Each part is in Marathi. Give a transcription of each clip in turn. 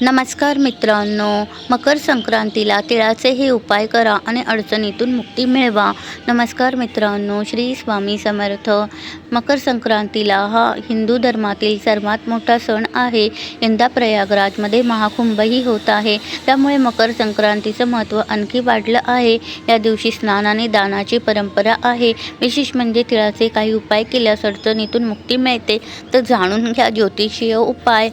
नमस्कार मित्रांनो मकर संक्रांतीला तिळाचे हे उपाय करा आणि अडचणीतून मुक्ती मिळवा. नमस्कार मित्रांनो श्री स्वामी समर्थ. मकर संक्रांतीला हा हिंदू धर्मातील सर्वात मोठा सण आहे. यंदा प्रयागराजमध्ये महाकुंभही होत आहे. त्यामुळे मकर संक्रांतीचं महत्त्व आणखी वाढलं आहे. या दिवशी स्नान आणि दानाची परंपरा आहे. विशेष म्हणजे तिळाचे काही उपाय केल्यास अडचणीतून मुक्ती मिळते. तर जाणून घ्या ज्योतिषीय उपाय.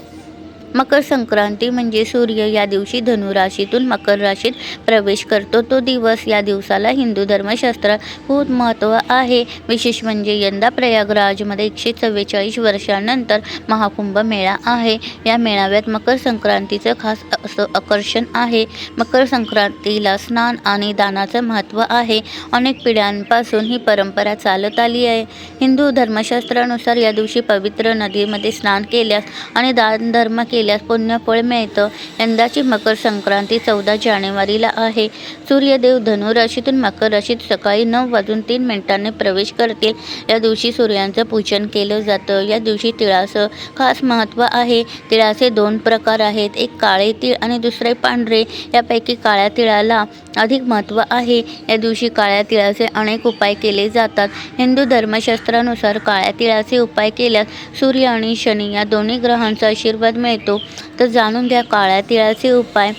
मकर संक्रांती म्हणजे सूर्य या दिवशी धनुराशीतून मकर राशीत प्रवेश करतो. तो दिवस या दिवसाला हिंदू धर्मशास्त्रात खूप महत्त्व आहे. विशेष म्हणजे यंदा प्रयागराजमध्ये एकशे चव्वेचाळीस वर्षानंतर महाकुंभ मेळा आहे. या मेळाव्यात मकर संक्रांतीचं खास असं आकर्षण आहे. मकर संक्रांतीला स्नान आणि दानाचं महत्त्व आहे. अनेक पिढ्यांपासून ही परंपरा चालत आली आहे. हिंदू धर्मशास्त्रानुसार या दिवशी पवित्र नदीमध्ये स्नान केल्यास आणि दान धर्म केल्यास पुण्यफळ मिळतं. यंदाची मकर संक्रांती चौदा जानेवारीला आहे. सूर्यदेव धनुराशीतून मकर राशीत सकाळी नऊ वाजून तीन मिनिटांनी प्रवेश करतील. या दिवशी सूर्यांचं पूजन केलं जातं. या दिवशी तिळाचं खास महत्त्व आहे. तिळाचे दोन प्रकार आहेत. एक काळे तीळ आणि दुसरे पांढरे. यापैकी काळ्या तिळाला अधिक महत्त्व आहे. या दिवशी काळ्या तिळाचे अनेक उपाय केले जातात. हिंदू धर्मशास्त्रानुसार काळ्या तिळाचे उपाय केल्यास सूर्य आणि शनी या दोन्ही ग्रहांचा आशीर्वाद मिळतो. तर जाणून घ्या काळ्या तिळाचे उपाय.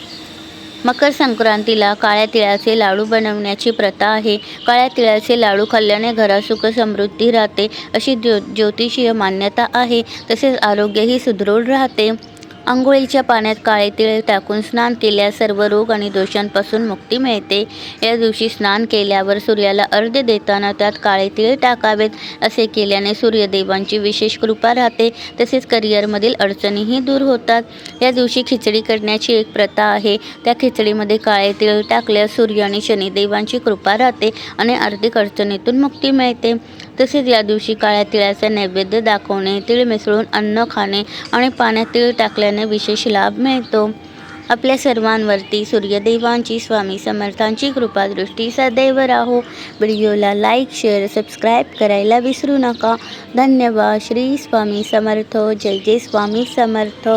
मकर संक्रांतीला काळ्या तिळाचे लाडू बनवण्याची प्रथा आहे. काळ्या तिळाचे लाडू खाल्ल्याने घरात सुख समृद्धी राहते अशी ज्यो ज्योतिषीय मान्यता आहे. तसेच आरोग्यही सुदृढ राहते. आंघोळीच्या पाण्यात काळे तिळ टाकून स्नान केल्यास सर्व रोग आणि दोषांपासून मुक्ती मिळते. या दिवशी स्नान केल्यावर सूर्याला अर्घ्य देताना त्यात काळे तिळ टाकावेत असे केल्याने सूर्यदेवांची विशेष कृपा राहते. तसेच करिअरमधील अडचणीही दूर होतात. या दिवशी खिचडी करण्याची एक प्रथा आहे. त्या खिचडीमध्ये काळे तिळ टाकल्यास सूर्य आणि शनिदेवांची कृपा राहते आणि आर्थिक अडचणीतून मुक्ती मिळते. तसेच या दिवशी काळ्या तिळाचा नैवेद्य दाखवणे तिळ मिसळून अन्न खाणे आणि पाण्यात तिळ टाकल्याने विशेष लाभ मिळतो. आपल्या सर्वांवरती सूर्यदेवांची स्वामी समर्थांची कृपादृष्टी सदैव राहो. व्हिडिओला लाईक शेअर सबस्क्राईब करायला विसरू नका. धन्यवाद. श्री स्वामी समर्थ. जय जय स्वामी समर्थ.